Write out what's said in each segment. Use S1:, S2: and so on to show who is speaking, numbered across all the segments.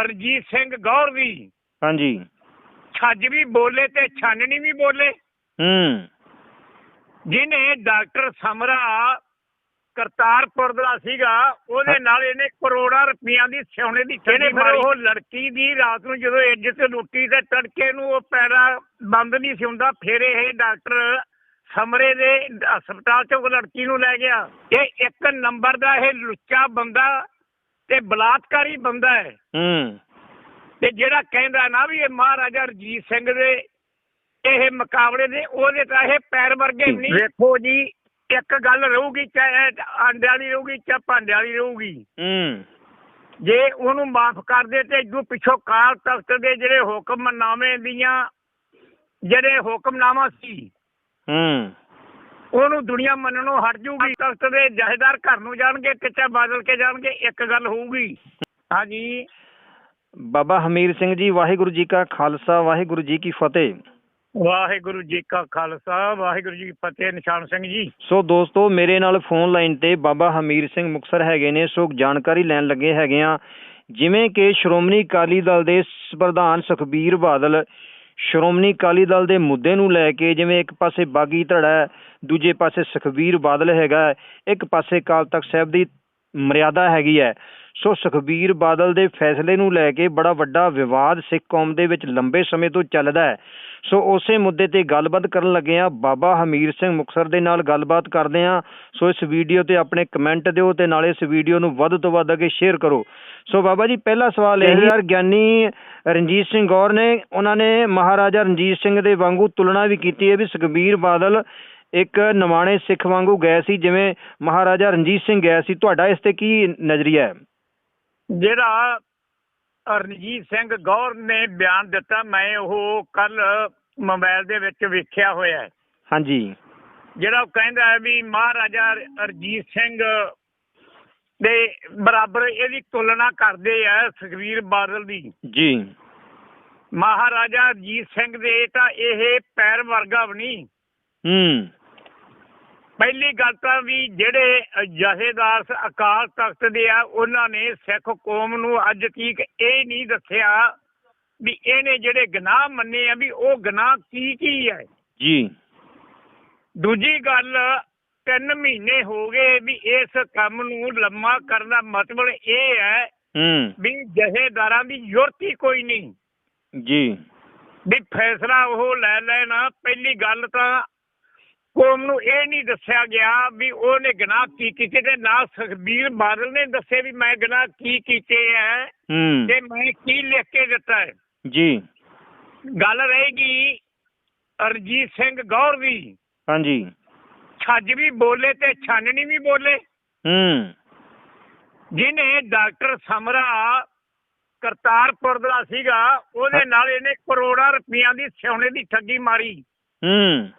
S1: ਅਰਜੀਤ ਸਿੰਘ ਗੌਰ ਵੀ।
S2: ਹਾਂਜੀ।
S1: ਛੱਜ ਵੀ ਬੋਲੇ ਤੇ ਛਾਨਣੀ ਵੀ ਬੋਲੇ।
S2: ਹੂੰ।
S1: ਜਿਹਨੇ ਡਾਕਟਰ ਸਮਰਾ ਕਰਤਾਰਪੁਰ ਦਾ ਸੀਗਾ ਉਹਦੇ ਨਾਲ ਇਹਨੇ ਕਰੋੜਾਂ ਰੁਪਈਆਂ ਦੀ ਸੋਨੇ ਦੀ ਠੇਨੇ ਫਿਰ ਉਹ ਲੜਕੀ ਦੀ ਰਾਤ ਨੂੰ ਜਦੋਂ ਇੱਜ਼ਤ ਲੁੱਟੀ ਤੇ ਤੜਕੇ ਨੂੰ ਉਹ ਪੈਰਾ ਬੰਦ ਨਹੀਂ ਸੀ ਹੁੰਦਾ ਫਿਰ ਇਹ ਡਾਕਟਰ ਸਮਰੇ ਦੇ ਹਸਪਤਾਲ ਚ ਲੜਕੀ ਨੂੰ ਲੈ ਗਿਆ। ਇਹ ਇੱਕ ਨੰਬਰ ਦਾ ਇਹ ਲੁੱਚਾ ਬੰਦਾ ਤੇ ਬਲਾਤਕਾਰੀ ਬੰਦਾ ਹੈ।
S2: ਹੂੰ।
S1: ਤੇ ਜਿਹੜਾ ਕਹਿੰਦਾ ਨਾ ਵੀ ਇਹ ਮਹਾਰਾਜਾ ਰਜੀਤ ਸਿੰਘ ਦੇ ਇਹ ਮੁਕਾਬਲੇ ਦੇ ਉਹਦੇ ਤਾਂ ਇਹ ਪੈਰ ਵਰਗੇ ਨਹੀਂ। ਵੇਖੋ ਜੀ। ਇੱਕ ਗੱਲ ਰਹੂਗੀ ਚਾਹੇ ਆਂਡਿਆਂ ਵਾਲੀ ਰਹੂਗੀ ਚਾਹੇ ਭਾਂਡਿਆਂ ਵਾਲੀ ਰਹੂਗੀ।
S2: ਹੂੰ।
S1: ਜੇ ਉਹਨੂੰ ਮਾਫ ਕਰ ਦੇ ਤੇ ਇਦੋਂ ਪਿੱਛੋਂ ਕਾਲ ਤਖਤ ਦੇ ਜਿਹੜੇ ਹੁਕਮਨਾਮੇ ਦੀਆਂ ਜਿਹੜੇ ਹੁਕਮਨਾਮਾ ਸੀ
S2: ਹੂੰ।
S1: ਉਹਨੂੰ ਦੁਨੀਆ ਮੰਨਣੋਂ ਹਟ ਜੂਗੀ। ਤਖਤ ਦੇ ਜਹੇਦਾਰ ਘਰ ਨੂੰ ਜਾਣਗੇ ਕਿਤੇ ਬਦਲ ਕੇ ਜਾਣਗੇ ਇੱਕ ਗੱਲ ਹੋਊਗੀ। ਹਾਂਜੀ।
S2: ਬਾਬਾ ਹਮੀਰ ਸਿੰਘ ਜੀ ਵਾਹਿਗੁਰੂ ਜੀ ਕਾ ਖਾਲਸਾ ਵਾਹਿਗੁਰੂ ਜੀ ਕੀ ਫਤਿਹ।
S1: ਵਾਹਿਗੁਰੂ ਜੀ ਕਾ ਖਾਲਸਾ ਵਾਹਿਗੁਰੂ ਜੀ ਕੀ ਫਤਿਹ ਨਿਸ਼ਾਨ ਸਿੰਘ ਜੀ।
S2: ਸੋ ਦੋਸਤੋ ਮੇਰੇ ਨਾਲ ਫੋਨ ਲਾਈਨ ਤੇ ਬਾਬਾ ਹਮੀਰ ਸਿੰਘ ਮੁਕਸਰ ਹੈਗੇ ਨੇ ਸੋ ਜਾਣਕਾਰੀ ਲੈਣ ਲੱਗੇ ਹੈਗੇ ਆ। ਜਿਵੇਂ ਕਿ ਸ਼੍ਰੋਮਣੀ ਅਕਾਲੀ ਦਲ ਦੇ ਪ੍ਰਧਾਨ ਸੁਖਬੀਰ ਬਾਦਲ ਸ਼੍ਰੋਮਣੀ ਅਕਾਲੀ ਦਲ ਦੇ ਮੁੱਦੇ ਨੂੰ ਲੈ ਕੇ ਜਿਵੇਂ ਇੱਕ ਪਾਸੇ ਬਾਗੀ ਧੜਾ ਹੈ, ਦੂਜੇ ਪਾਸੇ ਸੁਖਬੀਰ ਬਾਦਲ ਹੈਗਾ ਇੱਕ ਪਾਸੇ ਅਕਾਲ ਤਖਤ ਸਾਹਿਬ ਦੀ ਮਰਿਆਦਾ ਹੈਗੀ ਹੈ। ਸੋ ਸੁਖਬੀਰ ਬਾਦਲ ਦੇ ਫੈਸਲੇ ਨੂੰ ਲੈ ਕੇ ਬੜਾ ਵੱਡਾ ਵਿਵਾਦ ਸਿੱਖ ਕੌਮ ਦੇ ਵਿੱਚ ਲੰਬੇ ਸਮੇਂ ਤੋਂ ਚੱਲਦਾ ਹੈ। ਸੋ ਉਸੇ ਮੁੱਦੇ ਤੇ ਗੱਲਬਾਤ ਕਰਨ ਲੱਗੇ ਆ ਬਾਬਾ ਹਮੀਰ ਸਿੰਘ ਮੁਕਸਰ ਦੇ ਨਾਲ ਗੱਲਬਾਤ ਕਰਦੇ ਆ ਸੋ ਇਸ ਵੀਡੀਓ ਤੇ ਆਪਣੇ ਕਮੈਂਟ ਦਿਓ ਤੇ ਨਾਲੇ ਇਸ ਵੀਡੀਓ ਨੂੰ ਵੱਧ ਤੋਂ ਵੱਧ ਅੱਗੇ ਸ਼ੇਅਰ ਕਰੋ। ਸੋ ਬਾਬਾ ਜੀ ਪਹਿਲਾ ਸਵਾਲ ਇਹ ਯਾਰ ਗਿਆਨੀ ਰਣਜੀਤ ਸਿੰਘ ਗੌਰ ਨੇ ਉਹਨਾਂ ਨੇ ਮਹਾਰਾਜਾ ਰਣਜੀਤ ਸਿੰਘ ਦੇ ਵਾਂਗੂ ਤੁਲਨਾ ਵੀ ਕੀਤੀ ਹੈ ਵੀ ਸੁਖਬੀਰ ਬਾਦਲ ਇੱਕ ਨਵਾਣੇ ਸਿੱਖ ਵਾਂਗੂ ਗਏ ਸੀ ਜਿਵੇਂ ਮਹਾਰਾਜਾ ਰਣਜੀਤ ਸਿੰਘ ਗਏ ਸੀ। ਤੁਹਾਡਾ ਇਸ ਤੇ ਕੀ ਨਜ਼ਰੀਆ ਹੈ?
S1: ਜਿਹੜਾ ਰਣਜੀਤ ਸਿੰਘ ਗੌਰ ਨੇ ਬਿਆਨ ਦਿੱਤਾ ਮੈਂ ਉਹ ਕੱਲ ਮੋਬਾਈਲ ਦੇ ਵਿੱਚ ਵੇਖਿਆ ਹੋਇਆ ਹੈ।
S2: ਹਾਂਜੀ।
S1: ਜਿਹੜਾ ਉਹ ਕਹਿੰਦਾ ਹੈ ਵੀ ਮਹਾਰਾਜਾ ਰਣਜੀਤ ਸਿੰਘ ਦੇ ਬਰਾਬਰ ਇਹਦੀ ਤੁਲਨਾ ਕਰਦੇ ਆ ਸੁਖਬੀਰ ਬਾਦਲ ਦੀ।
S2: ਜੀ।
S1: ਮਹਾਰਾਜਾ ਰਣਜੀਤ ਸਿੰਘ ਦੇ ਤਾਂ ਇਹ ਪੈਰ ਵਰਗਾ ਵੀ ਨਹੀਂ।
S2: ਹੂੰ।
S1: ਪਹਿਲੀ ਗੱਲ ਤਾਂ ਵੀ ਜਿਹੜੇ ਜਥੇਦਾਰ ਸ- ਅਕਾਲ ਤਖਤ ਦੇ ਆ ਉਹਨਾਂ ਨੇ ਸਿੱਖ ਕੌਮ ਨੂੰ ਅੱਜ ਤੀਕ ਇਹ ਨਹੀਂ ਦੱਸਿਆ ਵੀ ਇਹਨੇ ਜਿਹੜੇ ਗੁਨਾਹ ਮੰਨੇ ਆ ਵੀ ਉਹ ਗੁਨਾਹ ਕੀ ਕੀ ਹੈ।
S2: ਜੀ।
S1: ਦੂਜੀ ਗੱਲ ਤਿੰਨ ਮਹੀਨੇ ਹੋ ਗਏ ਵੀ ਇਸ ਕੰਮ ਨੂੰ ਲੰਮਾ ਕਰਨ ਦਾ ਮਤਲਬ ਇਹ ਹੈ
S2: ਹੂੰ।
S1: ਵੀ ਜਥੇਦਾਰਾਂ ਦੀ ਹੀ ਕੋਈ ਨਹੀਂ।
S2: ਜੀ।
S1: ਵੀ ਫੈਸਲਾ ਉਹ ਲੈ ਲੈਣਾ। ਪਹਿਲੀ ਗੱਲ ਤਾਂ ਕੌਮ ਨੂੰ ਇਹ ਨਹੀਂ ਦੱਸਿਆ ਗਿਆ ਵੀ ਉਹਨੇ ਗੁਨਾਹ ਕੀ ਕੀਤੇ ਤੇ ਨਾ ਸੁਖਬੀਰ ਬਾਦਲ ਨੇ ਦੱਸੇ ਵੀ ਮੈਂ ਗੁਨਾਹ ਕੀ ਕੀਤੇ ਹੂੰ। ਤੇ ਮੈਂ ਕੀ ਲਿਖ ਕੇ ਦਿੱਤਾ ਹੈ।
S2: ਜੀ।
S1: ਗੱਲ ਰਹੇਗੀ ਅਰਜੀਤ ਸਿੰਘ ਗੌਰ ਦੀ।
S2: ਹਾਂਜੀ।
S1: ਛੱਜ ਵੀ ਬੋਲੇ ਤੇ ਛਾਨਣੀ ਵੀ ਬੋਲੇ।
S2: ਹੂੰ।
S1: ਜਿਹਨੇ ਡਾਕਟਰ ਸਮਰਾ ਕਰਤਾਰਪੁਰ ਦਾ ਸੀਗਾ ਉਹਦੇ ਨਾਲ ਇਹਨੇ ਕਰੋੜਾਂ ਰੁਪਈਆਂ ਦੀ ਸੋਨੇ ਦੀ ਠੱਗੀ ਮਾਰੀ।
S2: ਹੂੰ।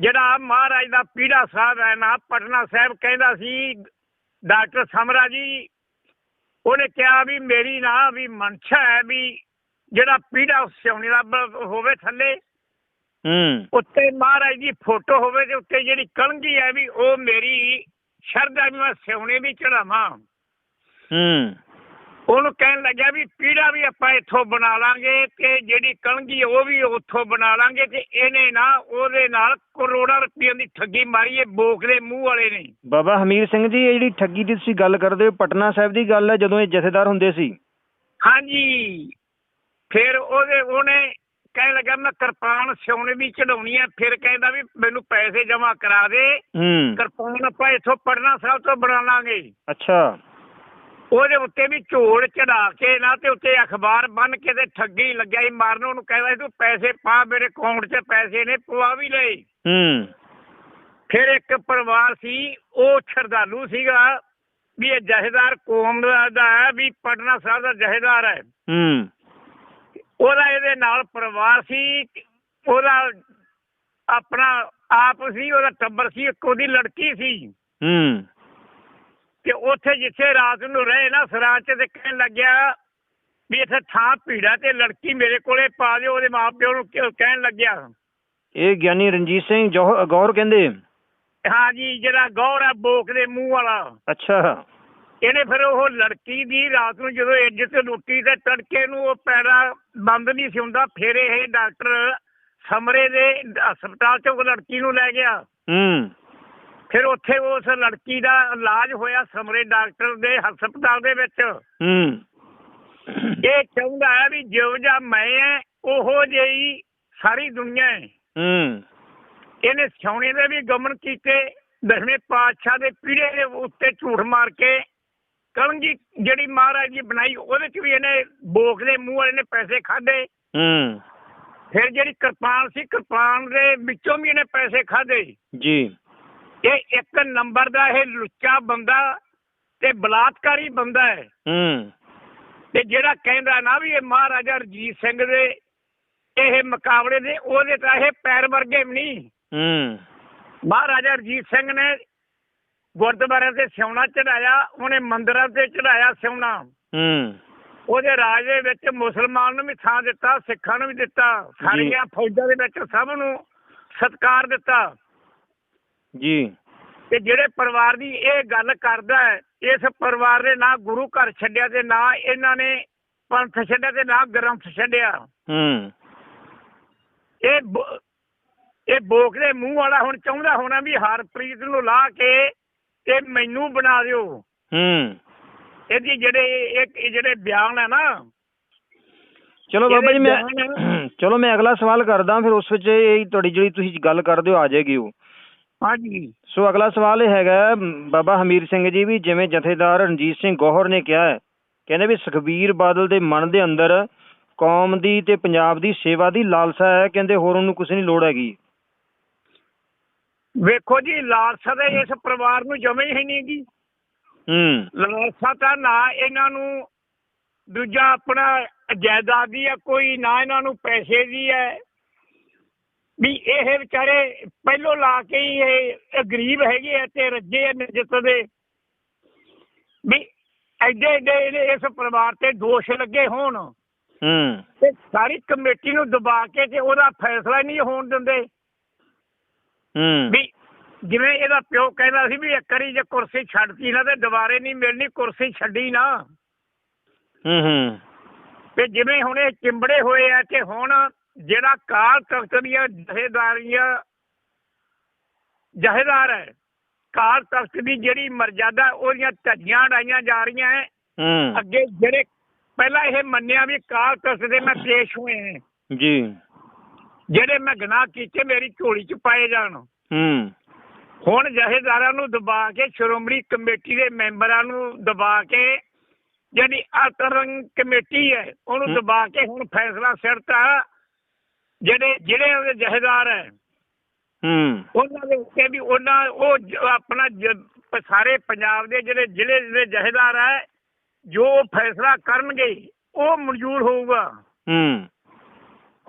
S1: ਜਿਹੜਾ ਮਹਾਰਾਜ ਦਾ ਪੀੜਾ ਸਾਹਿਬ ਹੈ ਨਾ ਪਟਨਾ ਸਾਹਿਬ ਕਹਿੰਦਾ ਸੀ ਡਾਕਟਰ ਸਮਰਾ ਜੀ ਉਹਨੇ ਕਿਹਾ ਵੀ ਮੇਰੀ ਨਾ ਵੀ ਮਨਸ਼ਾ ਹੈ ਵੀ ਜਿਹੜਾ ਪੀੜਾ ਸਿਉਣੀ ਦਾ ਹੋਵੇ ਥੱਲੇ
S2: ਹੂੰ।
S1: ਉੱਤੇ ਮਹਾਰਾਜ ਦੀ ਫੋਟੋ ਹੋਵੇ ਤੇ ਉੱਤੇ ਜਿਹੜੀ ਕਲੰਗੀ ਹੈ ਵੀ ਉਹ ਮੇਰੀ ਸ਼ਰਧਾ ਵੀ ਮੈਂ ਸਿਉਣੇ ਵੀ ਚੜਾਵਾਂ
S2: ਹੂੰ।
S1: ਉਹਨੂੰ ਕਹਿਣ ਲੱਗਿਆ ਵੀ ਪੀੜਾ ਵੀ ਆਪਾਂ ਇੱਥੋਂ ਬਣਾ ਲਾਂਗੇ ਤੇ ਜਿਹੜੀ ਕਲੰਗੀ ਉਹ ਵੀ ਉੱਥੋਂ ਬਣਾ ਲਾਂਗੇ ਤੇ ਇਹਨੇ ਨਾ ਉਹਦੇ ਨਾਲ ਕਰੋੜਾਂ ਰੁਪਈਆਂ ਦੀ ਠੱਗੀ ਮਾਰੀ ਇਹ ਬੋਕ ਦੇ ਮੂੰਹ ਵਾਲੇ ਨੇ।
S2: ਬਾਬਾ ਹਮੀਰ ਸਿੰਘ ਜੀ ਇਹ ਜਿਹੜੀ ਠੱਗੀ ਦੀ ਤੁਸੀਂ ਗੱਲ ਕਰਦੇ ਹੋ ਪਟਨਾ ਸਾਹਿਬ ਦੀ ਗੱਲ ਹੈ ਜਦੋਂ ਇਹ ਜਥੇਦਾਰ ਹੁੰਦੇ ਸੀ।
S1: ਹਾਂਜੀ। ਫਿਰ ਉਹਦੇ ਉਹਨੇ ਕਹਿਣ ਲੱਗਾ ਮੈਂ ਕਿਰਪਾਨ ਸਿਉਣੇ ਵੀ ਚੜਾਉਣੀ ਆ ਫਿਰ ਕਹਿੰਦਾ ਵੀ ਮੈਨੂੰ ਪੈਸੇ ਜਮ੍ਹਾਂ ਕਰਾ ਦੇ।
S2: ਹੂੰ।
S1: ਕਿਰਪਾਨ ਆਪਾਂ ਇੱਥੋਂ ਪਟਨਾ ਸਾਹਿਬ ਤੋਂ ਬਣਾ ਲਾਂਗੇ।
S2: ਅੱਛਾ।
S1: ਉਹਦੇ ਉੱਤੇ ਵੀ ਝੋੜ ਚੜਾ ਕੇ ਨਾ ਤੇ ਉੱਤੇ ਅਖਬਾਰ ਬੰਨ ਕੇ ਤੇ ਠੱਗੀ ਲੱਗਿਆ ਸੀ ਮਾਰਨ। ਉਹਨੂੰ ਕਹਿੰਦਾ ਤੂੰ ਪੈਸੇ ਪਾ ਮੇਰੇ ਅਕਾਊਂਟ 'ਚ ਪੈਸੇ ਨੇ ਪਵਾ ਵੀ ਲਏ।
S2: ਹੂੰ।
S1: ਫਿਰ ਇੱਕ ਪਰਿਵਾਰ ਸੀ ਉਹ ਸ਼ਰਧਾਲੂ ਸੀਗਾ ਵੀ ਇਹ ਜਹੇਦਾਰ ਕੌਮ ਦਾ ਦਾ ਹੈ ਵੀ ਪਟਨਾ ਸਾਹਿਬ ਦਾ ਜਹੇਦਾਰ ਹੈ।
S2: ਹੂੰ।
S1: ਉਹਦਾ ਇਹਦੇ ਨਾਲ ਪਰਿਵਾਰ ਸੀ ਉਹਦਾ ਆਪਣਾ ਆਪ ਸੀ ਉਹਦਾ ਟੱਬਰ ਸੀ ਇੱਕ ਉਹਦੀ ਲੜਕੀ ਸੀ।
S2: ਹੂੰ।
S1: ਤੇ ਉੱਥੇ ਜਿੱਥੇ ਰਾਤ ਨੂੰ ਰਹੇ ਨਾ ਸਰਾਜ ਚ ਤੇ ਕਹਿਣ ਲੱਗਿਆ ਵੀ ਇੱਥੇ ਥਾਂ ਭੀੜਾ ਤੇ ਲੜਕੀ ਮੇਰੇ ਕੋਲੇ ਪਾ ਦਿਓ ਉਹਦੇ ਮਾਪਿਓ ਨੂੰ ਕਹਿਣ ਲੱਗਿਆ।
S2: ਇਹ ਗਿਆਨੀ ਰਣਜੀਤ ਸਿੰਘ ਜੌਹ- ਗੌਰ ਕਹਿੰਦੇ?
S1: ਹਾਂ ਜੀ ਜਿਹੜਾ ਗੌਰ ਹੈ ਬੋਕ ਦੇ ਮੂੰਹ ਵਾਲਾ।
S2: ਅੱਛਾ।
S1: ਇਹਨੇ ਫਿਰ ਉਹ ਲੜਕੀ ਦੀ ਰਾਤ ਨੂੰ ਜਦੋਂ ਇੱਜ਼ਤ ਲੁੱਟੀ ਤੇ ਤੜਕੇ ਨੂੰ ਉਹ ਪੈਰਾ ਬੰਦ ਨਹੀਂ ਸੀ ਹੁੰਦਾ ਫਿਰ ਇਹ ਡਾਕਟਰ ਸਮਰੇ ਦੇ ਹਸਪਤਾਲ ਚ ਉਹ ਲੜਕੀ ਨੂੰ ਲੈ ਗਿਆ।
S2: ਹੂੰ।
S1: ਫਿਰ ਉੱਥੇ ਉਸ ਲੜਕੀ ਦਾ ਇਲਾਜ ਹੋਇਆ ਸਮਰੇ ਡਾਕਟਰ ਦੇ ਹਸਪਤਾਲ ਦੇ ਵਿੱਚ।
S2: ਹੂੰ।
S1: ਇਹ ਚਾਹੁੰਦਾ ਹੈ ਵੀ ਜਿਉ ਜਾ ਮੈਂ ਉਹੋ ਜਿਹੀ ਸਾਰੀ ਦੁਨੀਆ ਹੈ
S2: ਹੂੰ।
S1: ਇਹਨੇ ਸੋਨੇ ਦੇ ਵੀ ਗਮਨ ਕੀਤੇ ਦਸਵੇਂ ਪਾਤਸ਼ਾਹ ਦੇ ਪੀੜੇ ਦੇ ਉੱਤੇ ਝੂਠ ਮਾਰ ਕੇ ਕਲੰਗੀ ਜਿਹੜੀ ਮਹਾਰਾਜ ਜੀ ਬਣਾਈ ਉਹਦੇ ਚ ਵੀ ਇਹਨੇ ਬੋਕ ਦੇ ਮੂੰਹ ਵਾਲੇ ਨੇ ਪੈਸੇ ਖਾਦੇ
S2: ਹੂੰ।
S1: ਫਿਰ ਜਿਹੜੀ ਕਿਰਪਾਨ ਸੀ ਕਿਰਪਾਨ ਦੇ ਵਿੱਚੋਂ ਵੀ ਇਹਨੇ ਪੈਸੇ ਖਾਦੇ
S2: ਜੀ।
S1: ਇਹ ਇੱਕ ਨੰਬਰ ਦਾ ਇਹ ਲੁੱਚਾ ਬੰਦਾ ਤੇ ਬਲਾਤਕਾਰੀ ਬੰਦਾ ਹੈ।
S2: ਹੂੰ।
S1: ਤੇ ਜਿਹੜਾ ਕਹਿੰਦਾ ਨਾ ਵੀ ਇਹ ਮਹਾਰਾਜਾ ਰਜੀਤ ਸਿੰਘ ਦੇ ਇਹ ਮੁਕਾਬਲੇ ਦੇ ਉਹਦੇ ਤਾਂ ਇਹ ਪੈਰ ਵਰਗੇ ਵੀ ਨਹੀਂ।
S2: ਹੂੰ।
S1: ਮਹਾਰਾਜਾ ਰਜੀਤ ਸਿੰਘ ਨੇ ਗੁਰਦੁਆਰਿਆਂ ਤੇ ਸਿਉਣਾ ਚੜਾਇਆ ਉਹਨੇ ਮੰਦਿਰਾਂ ਤੇ ਚੜਾਇਆ ਸਿਉਣਾ।
S2: ਹੂੰ।
S1: ਉਹਦੇ ਰਾਜ ਦੇ ਵਿੱਚ ਮੁਸਲਮਾਨ ਨੂੰ ਵੀ ਥਾਂ ਦਿੱਤਾ ਸਿੱਖਾਂ ਨੂੰ ਵੀ ਦਿੱਤਾ ਸਾਰੀਆਂ ਫੌਜਾਂ ਦੇ ਵਿੱਚ ਸਭ ਨੂੰ ਸਤਿਕਾਰ ਦਿੱਤਾ।
S2: ਜੀ।
S1: ਤੇ ਜਿਹੜੇ ਪਰਿਵਾਰ ਦੀ ਇਹ ਗੱਲ ਕਰਦਾ ਹੈ ਇਸ ਪਰਿਵਾਰ ਨੇ ਨਾ ਗੁਰੂ ਘਰ ਛੱਡਿਆ ਤੇ ਨਾ ਇਹਨਾਂ ਨੇ ਪੰਥ ਛੱਡਿਆ ਤੇ ਨਾ ਗ੍ਰੰਥ ਛੱਡਿਆ।
S2: ਹੂੰ।
S1: ਇਹ ਇਹ ਬੋਕ ਦੇ ਮੂੰਹ ਵਾਲਾ ਹੁਣ ਚਾਹੁੰਦਾ ਹੋਣਾ ਵੀ ਹਰਪ੍ਰੀਤ ਨੂੰ ਲਾ ਕੇ ਤੇ ਮੈਨੂੰ ਬਣਾ ਦਿਓ।
S2: ਹੂੰ।
S1: ਇਹਦੀ ਜਿਹੜੇ ਇਹ ਜਿਹੜੇ ਬਿਆਨ ਹੈ ਨਾ
S2: ਚਲੋ ਬਾਬਾ ਜੀ ਮੈਂ ਚਲੋ ਮੈਂ ਅਗਲਾ ਸਵਾਲ ਕਰਦਾ ਫਿਰ ਉਸ ਵਿੱਚ ਇਹ ਤੁਹਾਡੀ ਜਿਹੜੀ ਤੁਸੀਂ ਗੱਲ ਕਰਦੇ ਹੋ ਆ ਜਾਏਗੀ ਉਹ।
S1: ਹਾਂਜੀ।
S2: ਸੋ ਅਗਲਾ ਸਵਾਲ ਇਹ ਹੈਗਾ ਬਾਬਾ ਹਮੀਰ ਸਿੰਘ ਜੀ ਵੀ ਜਿਵੇਂ ਜਥੇਦਾਰ ਰਣਜੀਤ ਸਿੰਘ ਗੋਹਰ ਨੇ ਕਿਹਾ ਹੈ ਕਹਿੰਦੇ ਵੀ ਸੁਖਬੀਰ ਬਾਦਲ ਦੇ ਮਨ ਦੇ ਅੰਦਰ ਕੌਮ ਦੀ ਤੇ ਪੰਜਾਬ ਦੀ ਸੇਵਾ ਦੀ ਲਾਲਸਾ ਹੈ ਕਹਿੰਦੇ ਹੋਰ ਉਹਨੂੰ ਕੁਝ ਨਹੀਂ ਲੋੜ ਹੈਗੀ।
S1: ਵੇਖੋ ਜੀ ਲਾਲਸਾ ਦੇ ਇਸ ਪਰਿਵਾਰ ਨੂੰ ਜਮੇ ਹੀ ਨਹੀਂ ਗੀ
S2: ਹੂੰ।
S1: ਲਾਲਸਾ ਤਾਂ ਨਾ ਇਹਨਾਂ ਨੂੰ ਦੂਜਾ ਆਪਣਾ ਜਾਇਦਾਦ ਦੀ ਹੈ ਕੋਈ ਨਾ ਇਹਨਾਂ ਨੂੰ ਪੈਸੇ ਦੀ ਹੈ। ਵੀ ਇਹ ਵਿਚਾਰੇ ਪਹਿਲੋਂ ਲਾ ਕੇ ਹੀ ਇਹ ਗਰੀਬ ਹੈਗੇ ਆ ਤੇ ਰੱਜੇ ਆ ਨਿਜਤ ਦੇ। ਵੀ ਐਡੇ ਐਡੇ ਇਸ ਪਰਿਵਾਰ ਤੇ ਦੋਸ਼ ਲੱਗੇ ਹੋਣ।
S2: ਹੂੰ।
S1: ਤੇ ਸਾਰੀ ਕਮੇਟੀ ਨੂੰ ਦਬਾ ਕੇ ਤੇ ਉਹਦਾ ਫੈਸਲਾ ਨਹੀਂ ਹੋਣ ਦਿੰਦੇ।
S2: ਹੂੰ।
S1: ਵੀ ਜਿਵੇਂ ਇਹਦਾ ਪਿਓ ਕਹਿੰਦਾ ਸੀ ਵੀ ਇੱਕ ਵਾਰੀ ਜੇ ਕੁਰਸੀ ਛੱਡਤੀ ਨਾ ਤੇ ਦੁਬਾਰੇ ਨਹੀਂ ਮਿਲਣੀ ਕੁਰਸੀ ਛੱਡੀ ਨਾ।
S2: ਹੂੰ ਹੂੰ।
S1: ਤੇ ਜਿਵੇਂ ਹੁਣ ਇਹ ਚਿੰਬੜੇ ਹੋਏ ਆ ਤੇ ਹੁਣ ਜਿਹੜਾ ਕਾਲ ਤਖਤ ਦੀਆਂ ਜਹੇਦਾਰੀਆਂ ਜਹੇਦਾਰ ਹੈ ਕਾਲ ਤਖਤ ਦੀ ਜਿਹੜੀ ਮਰਜ਼ਾਦਾ ਉਹਦੀਆਂ ਧੱਜੀਆਂ ਡਾਈਆਂ ਜਾ ਰਹੀਆਂ ਹੈ। ਅੱਗੇ ਜਿਹੜੇ ਪਹਿਲਾਂ ਇਹ ਮੰਨਿਆ ਵੀ ਕਾਲ ਤਖਤ ਦੇ ਮੈਂ ਪੇਸ਼ ਹੋਏ ਹਾਂ
S2: ਜੀ।
S1: ਜਿਹੜੇ ਮੈਂ ਗੁਨਾਹ ਕੀਤੇ ਮੇਰੀ ਝੋਲੀ 'ਚ ਪਾਏ ਜਾਣ।
S2: ਹੂੰ।
S1: ਹੁਣ ਜਹੇਦਾਰਾਂ ਨੂੰ ਦਬਾ ਕੇ ਸ਼੍ਰੋਮਣੀ ਕਮੇਟੀ ਦੇ ਮੈਂਬਰਾਂ ਨੂੰ ਦਬਾ ਕੇ ਜਿਹੜੀ ਅਤਰੰਗ ਕਮੇਟੀ ਹੈ ਉਹਨੂੰ। ਦਬਾ ਕੇ ਹੁਣ ਫੈਸਲਾ ਸਿਰਤਾ ਜਿਹੜੇ ਜਿਹੜੇ ਉਹਦੇ ਜਹੇਦਾਰ ਹੈ
S2: ਹੂੰ।
S1: ਉਹਨਾਂ ਦੇ ਉੱਤੇ ਵੀ ਉਹਨਾਂ ਉਹ ਆਪਣਾ ਸਾਰੇ ਪੰਜਾਬ ਦੇ ਜਿਹੜੇ ਜ਼ਿਲ੍ਹੇ ਦੇ ਜਹੇਦਾਰ ਹੈ ਜੋ ਫੈਸਲਾ ਕਰਨਗੇ ਉਹ ਮਨਜ਼ੂਰ ਹੋਊਗਾ।
S2: ਹੂੰ।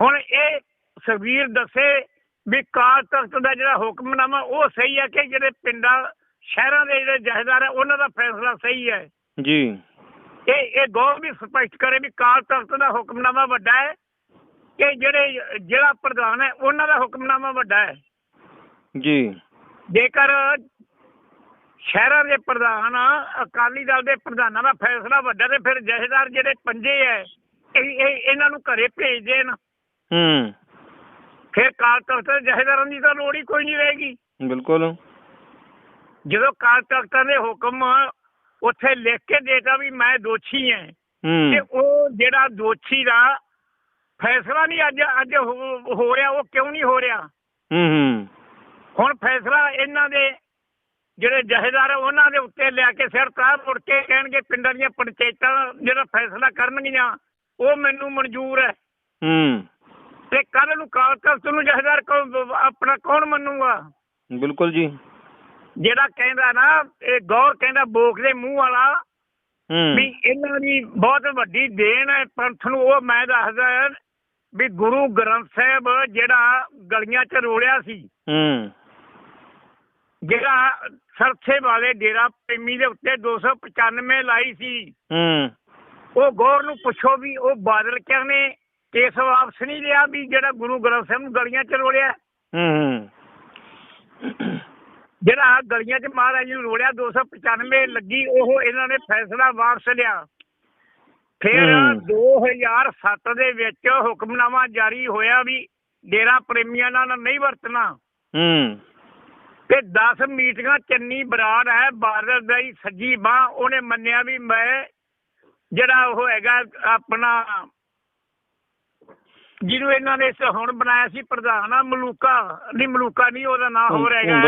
S1: ਹੁਣ ਇਹ ਸੁਖਬੀਰ ਦੱਸੇ ਵੀ ਕਾਲ ਤਖਤ ਦਾ ਜਿਹੜਾ ਹੁਕਮਨਾਮਾ ਉਹ ਸਹੀ ਹੈ ਕਿ ਜਿਹੜੇ ਪਿੰਡਾਂ ਸ਼ਹਿਰਾਂ ਦੇ ਜਿਹੜੇ ਜਹੇਦਾਰ ਹੈ ਉਹਨਾਂ ਦਾ ਫੈਸਲਾ ਸਹੀ ਹੈ?
S2: ਜੀ।
S1: ਇਹ ਇਹ ਗੌਰ ਵੀ ਸਪਸ਼ਟ ਕਰੇ ਵੀ ਕਾਲ ਤਖਤ ਦਾ ਹੁਕਮਨਾਮਾ ਵੱਡਾ ਹੈ ਕਿ ਜਿਹੜੇ ਜ਼ਿਲ੍ਹਾ ਪ੍ਰਧਾਨ ਹੈ ਉਹਨਾਂ ਦਾ ਹੁਕਮਨਾਮਾ ਵੱਡਾ ਹੈ।
S2: ਜੀ।
S1: ਜੇਕਰ ਸ਼ਹਿਰਾਂ ਦੇ ਪ੍ਰਧਾਨ ਅਕਾਲੀ ਦਲ ਦੇ ਪ੍ਰਧਾਨਾਂ ਦਾ ਫੈਸਲਾ ਵੱਡਾ ਤੇ ਫਿਰ ਜਹੇਦਾਰ ਜਿਹੜੇ ਪੰਜੇ ਹੈ ਇਹ ਇਹ- ਇਹਨਾਂ ਨੂੰ ਘਰੇ ਭੇਜ ਦੇਣ।
S2: ਹੂੰ।
S1: ਫਿਰ ਕਾਲ ਤਖਤ ਦੇ ਜਹੇਦਾਰਾਂ ਦੀ ਤਾਂ ਲੋੜ ਹੀ ਕੋਈ ਨਹੀਂ ਰਹੇਗੀ।
S2: ਬਿਲਕੁਲ।
S1: ਜਦੋਂ ਕਾਲ ਤਖਤਾਂ ਦੇ ਹੁਕਮ ਉੱਥੇ ਲਿਖ ਕੇ ਦੇਤਾ ਵੀ ਮੈਂ ਦੋਸ਼ੀ ਹਾਂ। ਤੇ ਉਹ ਜਿਹੜਾ ਦੋਸ਼ੀ ਦਾ ਫੈਸਲਾ ਨਹੀਂ ਅੱਜ ਅੱਜ ਹੋ ਰਿਹਾ ਉਹ ਕਿਉਂ ਨਹੀਂ ਹੋ ਰਿਹਾ?
S2: ਹੂੰ ਹੂੰ।
S1: ਹੁਣ ਫੈਸਲਾ ਇਹਨਾਂ ਦੇ ਜਿਹੜੇ ਜਹੇਦਾਰ ਉਹਨਾਂ ਦੇ ਉੱਤੇ ਲਿਆ ਕੇ ਸਿਰ ਤਾਂ ਮੁੜ ਕੇ ਕਹਿਣਗੇ ਪਿੰਡਾਂ ਦੀਆਂ ਪੰਚਾਇਤਾਂ ਜਿਹੜਾ ਫੈਸਲਾ ਕਰਨਗੀਆਂ ਉਹ ਮੈਨੂੰ ਮਨਜ਼ੂਰ ਹੈ।
S2: ਹੂੰ।
S1: ਤੇ ਕੱਲ ਨੂੰ ਕਾਲ ਤਖਤ ਨੂੰ ਜਹੇਦਾਰ ਆਪਣਾ ਕੌਣ ਮੰਨੂਗਾ?
S2: ਬਿਲਕੁਲ ਜੀ।
S1: ਜਿਹੜਾ ਕਹਿੰਦਾ ਨਾ ਇਹ ਗੌਰ ਕਹਿੰਦਾ ਬੋਕ ਦੇ ਮੂੰਹ ਵਾਲਾ ਵੀ ਇਹਨਾਂ ਦੀ ਬਹੁਤ ਵੱਡੀ ਦੇਣ ਹੈ ਪੰਥ ਨੂੰ ਉਹ ਮੈਂ ਦੱਸਦਾ ਵੀ ਗੁਰੂ ਗ੍ਰੰਥ ਸਾਹਿਬ ਜਿਹੜਾ ਗਲੀਆਂ 'ਚ ਰੋਲਿਆ ਸੀ
S2: ਹੂੰ।
S1: ਜਿਹੜਾ ਸਰਥੇ ਵਾਲੇ ਡੇਰਾ ਪ੍ਰੇਮੀ ਦੇ ਉੱਤੇ 295 ਲਾਈ ਸੀ
S2: ਹੂੰ।
S1: ਉਹ ਗੌਰ ਨੂੰ ਪੁੱਛੋ ਵੀ ਉਹ ਬਾਦਲ ਨੇ? ਕੇਸ ਵਾਪਸ ਨਹੀਂ ਲਿਆ ਵੀ ਜਿਹੜਾ ਗੁਰੂ ਗ੍ਰੰਥ ਸਾਹਿਬ ਨੂੰ ਗਲੀਆਂ 'ਚ ਰੋਲਿਆ
S2: ਹੂੰ
S1: ਜਿਹੜਾ ਗਲੀਆਂ 'ਚ ਮਹਾਰਾਜ ਨੂੰ ਰੋੜਿਆ 295 ਲੱਗੀ ਉਹ ਇਹਨਾਂ ਨੇ ਫੈਸਲਾ ਵਾਪਸ ਲਿਆ। ਫਿਰ
S2: ਹੂੰ।
S1: 2007 ਦੇ ਵਿੱਚ ਹੁਕਮਨਾਮਾ ਜਾਰੀ ਹੋਇਆ ਵੀ ਡੇਰਾ ਪ੍ਰੇਮੀਆਂ ਨਾਲ ਨਹੀਂ ਵਰਤਣਾ।
S2: ਹੂੰ।
S1: ਤੇ 10 ਮੀਟਿੰਗਾਂ ਚੰਨੀ ਬਰਾੜ ਹੈ ਬਾਦਲ ਦਾ ਹੀ ਸੱਜੀ ਬਾਹ ਉਹਨੇ ਮੰਨਿਆ ਵੀ ਮੈਂ ਜਿਹੜਾ ਉਹ ਹੈਗਾ ਆਪਣਾ ਜਿਹਨੂੰ ਇਹਨਾਂ ਨੇ ਹੁਣ ਬਣਾਇਆ ਸੀ ਪ੍ਰਧਾਨ ਆ ਮਲੂਕਾ ਨਹੀਂ ਮਲੂਕਾ ਨਹੀਂ ਉਹਦਾ ਨਾਮ ਹੋਰ ਹੈਗਾ।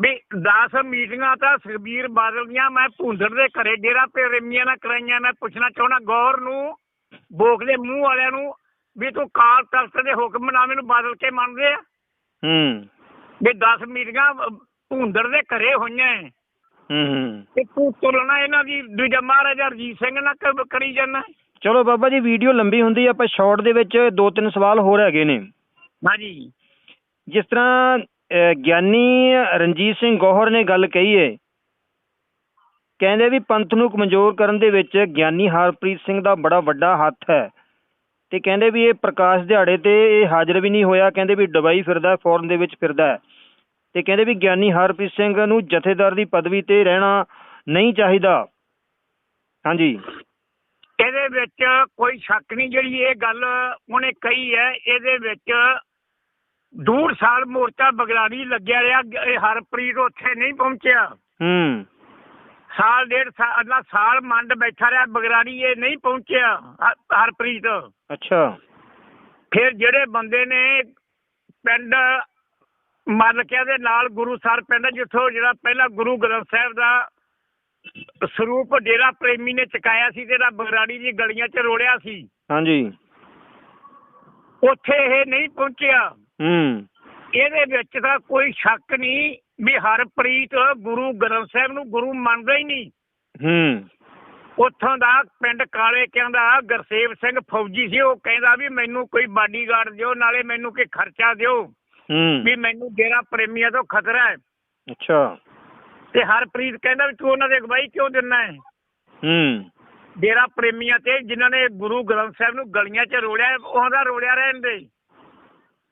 S1: ਵੀ 10 ਮੀਟਿੰਗਾਂ ਤਾਂ ਸੁਖਬੀਰ ਬਾਦਲ ਦੀਆਂ ਮੈਂ ਭੁੰਦੜ ਦੇ ਘਰੇ ਡੇਰਾ ਪ੍ਰੇਮੀਆਂ ਨਾਲ ਕਰਾਈਆਂ ਮੈਂ ਪੁੱਛਣਾ ਚਾਹੁੰਦਾ ਗੌਰ ਨੂੰ ਦੇ ਮੂੰਹ ਵਾਲਿਆਂ ਨੂੰ ਵੀ ਤੂੰ ਕਾਲ ਤਖਤ ਦੇ ਹੁਕਮਨਾਮੇ ਨੂੰ ਬਦਲ ਕੇ ਮੰਨਦੇ ਆ?
S2: ਹੂੰ।
S1: ਵੀ 10 ਮੀਟਿੰਗਾਂ ਭੁੰਦੜ ਦੇ ਘਰੇ ਹੋਈਆਂ ਹੈ। ਤੇ ਤੂੰ ਤੁਲਨਾ ਇਹਨਾਂ ਦੀ ਦੂਜਾ ਮਹਾਰਾਜਾ ਰਜੀਤ ਸਿੰਘ ਨਾਲ ਕਰੀ ਜਾਂਦਾ
S2: ਚਲੋ ਬਾਬਾ ਜੀ ਵੀਡੀਓ ਲੰਬੀ ਹੁੰਦੀ ਆਪਾਂ ਸ਼ਾਰਟ ਦੇ ਵਿੱਚ ਦੋ ਤਿੰਨ ਸਵਾਲ ਹੋਰ ਹੈਗੇ ਨੇ।
S1: ਹਾਂਜੀ।
S2: ਜਿਸ ਤਰ੍ਹਾਂ ਗਿਆਨੀ ਰਣਜੀਤ ਸਿੰਘ ਗੋਹਰ ਨੇ ਗੱਲ ਕਹੀ ਹੈ ਕਹਿੰਦੇ ਵੀ ਪੰਥ ਨੂੰ ਕਮਜ਼ੋਰ ਕਰਨ ਦੇ ਵਿੱਚ ਗਿਆਨੀ ਹਰਪ੍ਰੀਤ ਸਿੰਘ ਦਾ ਬੜਾ ਵੱਡਾ ਹੱਥ ਹੈ। ਤੇ ਕਹਿੰਦੇ ਵੀ ਇਹ ਪ੍ਰਕਾਸ਼ ਦਿਹਾੜੇ ਤੇ ਇਹ ਹਾਜ਼ਰ ਵੀ ਨਹੀਂ ਹੋਇਆ, ਕਹਿੰਦੇ ਵੀ ਦੁਬਈ ਫਿਰਦਾ, ਫੋਰਨ ਦੇ ਵਿੱਚ ਫਿਰਦਾ ਤੇ ਕਹਿੰਦੇ ਵੀ ਗਿਆਨੀ ਹਰਪ੍ਰੀਤ ਸਿੰਘ ਨੂੰ ਜਥੇਦਾਰ ਦੀ ਪਦਵੀ ਤੇ ਰਹਿਣਾ ਨਹੀਂ ਚਾਹੀਦਾ। ਹਾਂਜੀ।
S1: ਇਹਦੇ ਵਿੱਚ ਕੋਈ ਸ਼ੱਕ ਨਹੀਂ, ਜਿਹੜੀ ਇਹ ਗੱਲ ਉਹਨੇ ਕਹੀ ਹੈ, ਇਹਦੇ ਵਿੱਚ ਡੂਢ ਸਾਲ ਮੋਰਚਾ ਬਗਲਾੜੀ ਲੱਗਿਆ ਰਿਹਾ ਇਹ ਹਰਪ੍ਰੀਤ ਉੱਥੇ ਨਹੀਂ ਪਹੁੰਚਿਆ।
S2: ਹੂੰ।
S1: ਸਾਲ ਡੇਢ ਸਾਲ ਅੱਲਾ ਸਾਲ ਮੰਡ ਬੈਠਾ ਰਿਹਾ ਬਗਰਾੜੀ ਇਹ ਨਹੀਂ ਪਹੁੰਚਿਆ ਹ- ਹਰਪ੍ਰੀਤ।
S2: ਅੱਛਾ।
S1: ਫਿਰ ਜਿਹੜੇ ਬੰਦੇ ਨੇ ਪਿੰਡ ਮਲਕਿਆਂ ਦੇ ਨਾਲ ਗੁਰੂ ਸਰ ਪਿੰਡ ਜਿੱਥੋਂ ਜਿਹੜਾ ਪਹਿਲਾ ਗੁਰੂ ਗ੍ਰੰਥ ਸਾਹਿਬ ਦਾ ਸਰੂਪ ਡੇਰਾ ਪ੍ਰੇਮੀ ਨੇ ਚਕਾਇਆ ਸੀ ਜਿਹੜਾ ਬਗਰਾੜੀ ਦੀ ਗਲੀਆਂ 'ਚ ਰੋੜਿਆ ਸੀ।
S2: ਹਾਂਜੀ।
S1: ਉੱਥੇ ਇਹ ਨਹੀਂ ਪਹੁੰਚਿਆ।
S2: ਹੂੰ।
S1: ਇਹਦੇ ਵਿੱਚ ਤਾਂ ਕੋਈ ਸ਼ੱਕ ਨਹੀਂ ਵੀ ਹਰਪ੍ਰੀਤ ਗੁਰੂ ਗ੍ਰੰਥ ਸਾਹਿਬ ਨੂੰ ਗੁਰੂ ਮੰਨਦਾ ਹੀ ਨਹੀਂ।
S2: ਹੂੰ।
S1: ਉੱਥੋਂ ਦਾ ਪਿੰਡ ਕਾਲੇ ਕਹਿੰਦਾ ਗਰਸੇਵ ਸਿੰਘ ਫੌਜੀ ਸੀ ਉਹ ਕਹਿੰਦਾ ਵੀ ਮੈਨੂੰ ਕੋਈ ਬਾਡੀਗਾਰਡ ਦਿਓ ਨਾਲੇ ਮੈਨੂੰ ਕੋਈ ਖਰਚਾ ਦਿਓ
S2: ਹੂੰ।
S1: ਵੀ ਮੈਨੂੰ ਡੇਰਾ ਪ੍ਰੇਮੀਆਂ ਤੋਂ ਖਤਰਾ ਹੈ।
S2: ਅੱਛਾ।
S1: ਤੇ ਹਰਪ੍ਰੀਤ ਕਹਿੰਦਾ ਵੀ ਤੂੰ ਉਹਨਾਂ ਦੇ ਅਗਵਾਈ ਕਿਉਂ ਦਿੰਨਾ ਹੈ?
S2: ਹੂੰ।
S1: ਡੇਰਾ ਪ੍ਰੇਮੀਆਂ ਤੇ ਜਿਨ੍ਹਾਂ ਨੇ ਗੁਰੂ ਗ੍ਰੰਥ ਸਾਹਿਬ ਨੂੰ ਗਲੀਆਂ 'ਚ ਰੋੜਿਆ ਉਹਦਾ ਰੋੜਿਆ ਰਹਿਣ ਦੇ।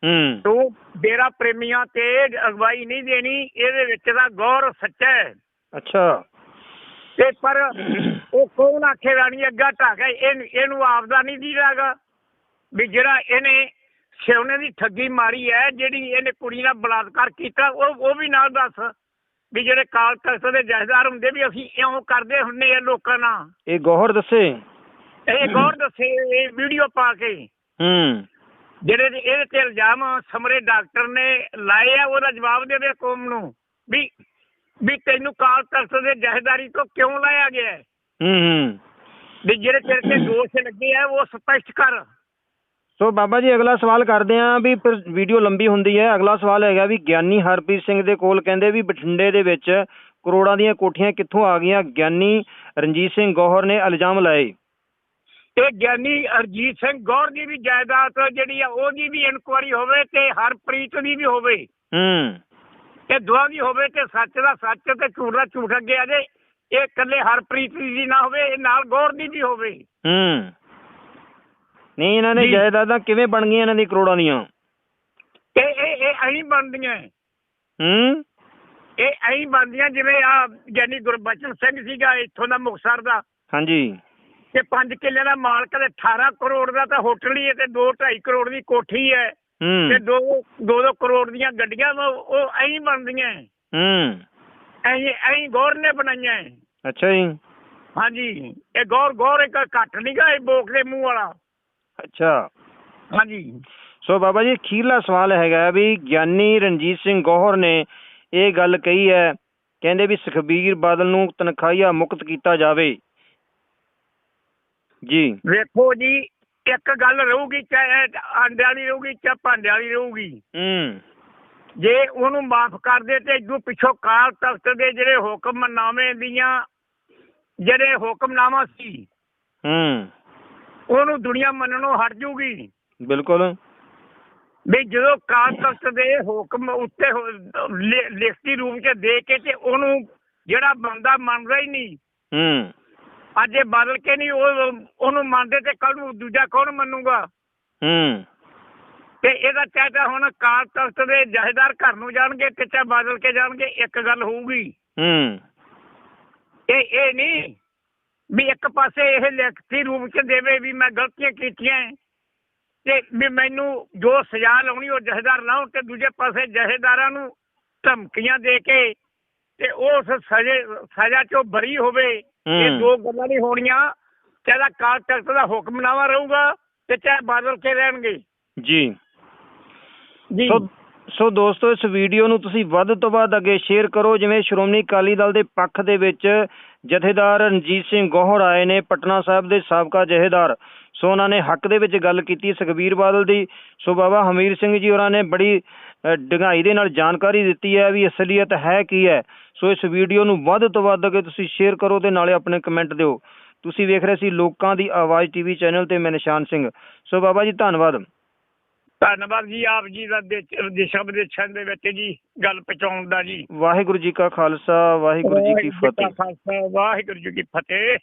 S2: ਹੂੰ।
S1: ਤੂੰ ਡੇਰਾ ਪ੍ਰੇਮੀਆਂ ਤੇ ਅਗਵਾਈ ਨਹੀਂ ਦੇਣੀ ਇਹਦੇ ਵਿੱਚ ਦਾ ਗੌਰ ਸੱਚਾ ਹੈ।
S2: ਅੱਛਾ।
S1: ਤੇ ਪਰ ਉਹ ਕੌਣ ਆਖੇ ਰਾਣੀ ਅੱਗਾ ਢਾਗਾ ਇਹ ਇਹਨੂੰ ਆਪਦਾ ਨਹੀਂ ਦੀਦਾਗਾ ਵੀ ਜਿਹੜਾ ਇਹਨੇ ਸਿਉਨੇ ਦੀ ਠੱਗੀ ਮਾਰੀ ਹੈ ਜਿਹੜੀ ਇਹਨੇ ਕੁੜੀ ਨਾਲ ਬਲਾਤਕਾਰ ਕੀਤਾ ਉਹ ਉਹ ਵੀ ਨਾਲ ਦੱਸ। ਵੀ ਜਿਹੜੇ ਕਾਲ ਤਖਤ ਦੇ ਜਹਦਾਰ ਹੁੰਦੇ ਵੀ ਅਸੀਂ ਇਉਂ ਕਰਦੇ ਹੁੰਨੇ ਆ ਲੋਕਾਂ ਨਾਲ।
S2: ਇਹ ਗੌਹਰ ਦੱਸੇ।
S1: ਇਹ ਗੌਰ ਦੱਸੇ ਇਹ ਵੀਡੀਓ ਪਾ ਕੇ।
S2: ਹੂੰ।
S1: ਜਿਹੜੇ ਦੇ- ਇਹਦੇ ਤੇ ਇਲਜ਼ਾਮ ਸਮਰੇ ਡਾਕਟਰ ਨੇ ਲਾਏ ਆ ਉਹਦਾ ਜਵਾਬ ਦੇਵੇ ਕੌਮ ਨੂੰ ਵੀ ਵੀ ਤੈਨੂੰ ਕਾਲ ਤਖਤ ਦੇ ਜਹਦਾਰੀ ਤੋਂ ਕਿਉਂ ਲਾਇਆ ਗਿਆ ਹੈ?
S2: ਹੂੰ ਹੂੰ।
S1: ਵੀ ਜਿਹੜੇ ਤੇਰੇ ਤੇ ਦੋਸ਼ ਲੱਗੇ ਆ ਉਹ ਸਪਸ਼ਟ ਕਰ।
S2: ਸੋ ਬਾਬਾ ਜੀ ਅਗਲਾ ਸਵਾਲ ਕਰਦੇ ਆਂ ਵੀ ਫਿਰ ਵੀਡੀਓ ਲੰਬੀ ਹੁੰਦੀ ਹੈ। ਅਗਲਾ ਸਵਾਲ ਹੈਗਾ ਵੀ ਗਿਆਨੀ ਹਰਪ੍ਰੀਤ ਸਿੰਘ ਦੇ ਕੋਲ ਕਹਿੰਦੇ ਵੀ ਬਠਿੰਡੇ ਦੇ ਵਿੱਚ ਕਰੋੜਾਂ ਦੀਆਂ ਕੋਠੀਆਂ ਕਿੱਥੋਂ ਆ ਗਈਆਂ? ਗਿਆਨੀ ਰਣਜੀਤ ਸਿੰਘ ਗੌਹਰ ਨੇ ਇਲਜ਼ਾਮ ਲਾਏ।
S1: ਤੇ ਗਿਆਨੀ ਅਰਜੀਤ ਸਿੰਘ ਗੌਰ ਦੀ ਵੀ ਜਾਇਦਾਦ ਜਿਹੜੀ ਆ ਉਹਦੀ ਵੀ ਇਨਕੁਆਰੀ ਹੋਵੇ ਤੇ ਹਰਪ੍ਰੀਤ ਦੀ ਵੀ ਹੋਵੇ।
S2: ਹੂੰ।
S1: ਤੇ ਦੋਹਾਂ ਦੀ ਹੋਵੇ ਤੇ ਸੱਚ ਦਾ ਸੱਚ ਤੇ ਝੂਠ ਦਾ ਝੂਠ ਅੱਗੇ ਆ ਜੇ ਇਹ ਇਕੱਲੇ ਹਰਪ੍ਰੀਤ ਦੀ ਨਾ ਹੋਵੇ ਇਹ ਨਾਲ ਗੌਰ ਦੀ ਵੀ ਹੋਵੇ।
S2: ਹੂੰ। ਨਹੀਂ ਇਹਨਾਂ ਨੇ। ਜਾਇਦਾਦਾਂ ਕਿਵੇਂ ਬਣ ਗਈਆਂ ਇਹਨਾਂ ਦੀ ਕਰੋੜਾਂ ਦੀਆਂ?
S1: ਇਹ ਇਹ ਇਹ ਐਂ ਬਣਦੀਆਂ।
S2: ਹੂੰ।
S1: ਇਹ ਐਂ ਬਣਦੀਆਂ ਜਿਵੇਂ ਆ ਗਿਆਨੀ ਗੁਰਬਚਨ ਸਿੰਘ ਸੀਗਾ ਇੱਥੋਂ ਦਾ ਮੁਕਤਸਰ ਦਾ।
S2: ਹਾਂਜੀ।
S1: ਤੇ 5 ਕਿੱਲੇ ਦਾ ਮਾਲਕ ਤੇ 18 ਕਰੋੜ ਦਾ ਤਾਂ ਹੋਟਲ ਹੀ ਹੈ ਤੇ 2.5 ਕਰੋੜ ਦੀ ਕੋਠੀ ਹੈ। ਤੇ
S2: ਹੂੰ
S1: ਦੋ ਦੋ ਦੋ ਕਰੋੜ ਦੀਆਂ ਗੱਡੀਆਂ ਉਹ ਐਂ ਬਣਦੀਆਂ
S2: ਹੂੰ।
S1: ਐਂ ਐਂ ਗੌਰ ਨੇ ਬਣਾਈਆਂ ਹੈ।
S2: ਅੱਛਾ ਜੀ।
S1: ਹਾਂਜੀ। ਇਹ ਗੌਰ ਗੌਰ ਇੱਕ ਘੱਟ ਨਹੀਂਗਾ ਇਹ ਦੇ ਮੂੰਹ ਵਾਲਾ।
S2: ਅੱਛਾ।
S1: ਹਾਂਜੀ।
S2: ਸੋ ਬਾਬਾ ਜੀ ਅਖੀਰਲਾ ਸਵਾਲ ਹੈਗਾ ਵੀ ਗਿਆਨੀ ਰਣਜੀਤ ਸਿੰਘ ਗੌਹਰ ਨੇ ਇਹ ਗੱਲ ਕਹੀ ਹੈ ਕਹਿੰਦੇ ਵੀ ਸੁਖਬੀਰ ਬਾਦਲ ਨੂੰ ਤਨਖਾਹੀਆ ਮੁਕਤ ਕੀਤਾ ਜਾਵੇ। ਜੀ।
S1: ਵੇਖੋ ਜੀ ਇੱਕ ਗੱਲ ਰਹੂਗੀ ਚਾਹੇ ਆਂਡੇ ਵਾਲੀ ਰਹੂਗੀ ਚਾਹੇ ਭਾਂਡੇ ਵਾਲੀ ਰਹੂਗੀ।
S2: ਹੂੰ।
S1: ਜੇ ਉਹਨੂੰ ਮਾਫ ਕਰ ਦੇ ਤੇ ਇਦੋਂ ਪਿੱਛੋਂ ਕਾਲ ਤਖਤ ਦੇ ਜਿਹੜੇ ਹੁਕਮਨਾਮੇ ਦੀਆਂ ਜਿਹੜੇ ਹੁਕਮਨਾਮਾ ਸੀ
S2: ਹੂੰ।
S1: ਉਹਨੂੰ ਦੁਨੀਆ ਮੰਨਣੋਂ ਹਟ ਜੂਗੀ।
S2: ਬਿਲਕੁਲ।
S1: ਵੀ ਜਦੋਂ ਕਾਲ ਤਖਤ ਦੇ ਹੁਕਮ ਉੱਤੇ ਲਿਖਤੀ ਰੂਪ ਚ ਦੇ ਕੇ ਤੇ ਉਹਨੂੰ ਜਿਹੜਾ ਬੰਦਾ ਮੰਨਦਾ ਹੀ ਨਹੀਂ
S2: ਹੂੰ।
S1: ਅੱਜ ਇਹ ਬਦਲ ਕੇ ਨਹੀਂ ਉਹ ਉਹਨੂੰ ਮੰਨਦੇ ਤੇ ਕੱਲ ਨੂੰ ਦੂਜਾ ਕੌਣ ਮੰਨੂਗਾ?
S2: ਹੂੰ।
S1: ਤੇ ਇਹਦਾ ਤਾਂ ਹੁਣ ਕਾਲ ਤਖਤ ਦੇ ਜਹੇਦਾਰ ਘਰ ਨੂੰ ਜਾਣਗੇ ਚਾਹੇ ਬਦਲ ਕੇ ਜਾਣਗੇ ਇੱਕ ਗੱਲ ਹੋਊਗੀ।
S2: ਹੂੰ।
S1: ਇਹ ਇਹ ਨਹੀਂ ਵੀ ਇੱਕ ਪਾਸੇ ਇਹ ਲਿਖਤੀ ਰੂਪ ਚ ਦੇਵੇ ਵੀ ਮੈਂ ਗਲਤੀਆਂ ਕੀਤੀਆਂ ਤੇ ਵੀ ਮੈਨੂੰ ਜੋ ਸਜ਼ਾ ਲਾਉਣੀ ਉਹ ਜਹੇਦਾਰ ਲਾਉਣ ਤੇ ਦੂਜੇ ਪਾਸੇ ਜਹੇਦਾਰਾਂ ਨੂੰ ਧਮਕੀਆਂ ਦੇ ਕੇ ਤੇ ਉਸ ਸਜ਼ੇ ਸਜ਼ਾ ਚੋਂ ਬਰੀ ਹੋਵੇ। ਇਹ। ਦੋ ਗੱਲਾਂ ਨਹੀਂ ਹੋਣੀਆਂ ਚਾਹੇ ਤਾਂ ਕਾਲ ਤਖਤ ਦਾ ਹੁਕਮਨਾਮਾ ਰਹੂਗਾ ਤੇ ਚਾਹੇ ਬਦਲ ਕੇ ਰਹਿਣਗੇ।
S2: ਜੀ।
S1: ਜੀ।
S2: ਸੋ ਦੋਸਤੋ ਇਸ ਵੀਡੀਓ ਨੂੰ ਤੁਸੀਂ ਵੱਧ ਤੋਂ ਵੱਧ ਅੱਗੇ ਸ਼ੇਅਰ ਕਰੋ ਜਿਵੇਂ ਸ਼੍ਰੋਮਣੀ ਅਕਾਲੀ ਦਲ ਦੇ ਪੱਖ ਦੇ ਵਿੱਚ ਜਥੇਦਾਰ ਰਣਜੀਤ ਸਿੰਘ ਗੋਹਰ ਆਏ ਨੇ ਪਟਨਾ ਸਾਹਿਬ ਦੇ ਸਾਬਕਾ ਜਥੇਦਾਰ। ਸੋ ਉਹਨਾਂ ਨੇ ਹੱਕ ਦੇ ਵਿੱਚ ਗੱਲ ਕੀਤੀ ਸੁਖਬੀਰ ਬਾਦਲ ਦੀ। ਸੋ ਬਾਬਾ ਹਮੀਰ ਸਿੰਘ ਜੀ ਹੋਰਾਂ ਨੇ ਬੜੀ ਅ, ਡੂੰਘਾਈ ਦੇ ਨਾਲ ਜਾਣਕਾਰੀ ਦਿੱਤੀ ਹੈ ਵੀ ਅਸਲੀਅਤ ਹੈ ਕੀ ਹੈ। ਸੋ ਇਸ ਵੀਡੀਓ ਨੂੰ ਵੱਧ ਤੋਂ ਵੱਧ ਅੱਗੇ ਤੁਸੀਂ ਸ਼ੇਅਰ ਕਰੋ ਤੇ ਨਾਲੇ ਆਪਣੇ ਕਮੈਂਟ ਦਿਓ। ਤੁਸੀਂ ਵੇਖ ਰਹੇ ਸੀ ਲੋਕਾਂ ਦੀ ਆਵਾਜ਼ ਟੀਵੀ ਚੈਨਲ ਤੇ ਮੈਂ ਨਿਸ਼ਾਨ ਸਿੰਘ। ਸੋ ਬਾਬਾ ਜੀ ਧੰਨਵਾਦ।
S1: ਧੰਨਵਾਦ ਜੀ ਆਪ ਜੀ ਦਾ ਦੇ- ਦਿਸ਼ਾ ਵਿਦੇਸ਼ਾਂ ਦੇ ਵਿੱਚ ਜੀ ਗੱਲ ਪਹੁੰਚਾਉਣ ਦਾ ਜੀ।
S2: ਵਾਹਿਗੁਰੂ ਜੀ ਕਾ ਖਾਲਸਾ ਵਾਹਿਗੁਰੂ ਜੀ ਕੀ ਫਤਿਹ।
S1: ਵਾਹਿਗੁਰੂ ਜੀ ਕੀ ਫਤਿਹ।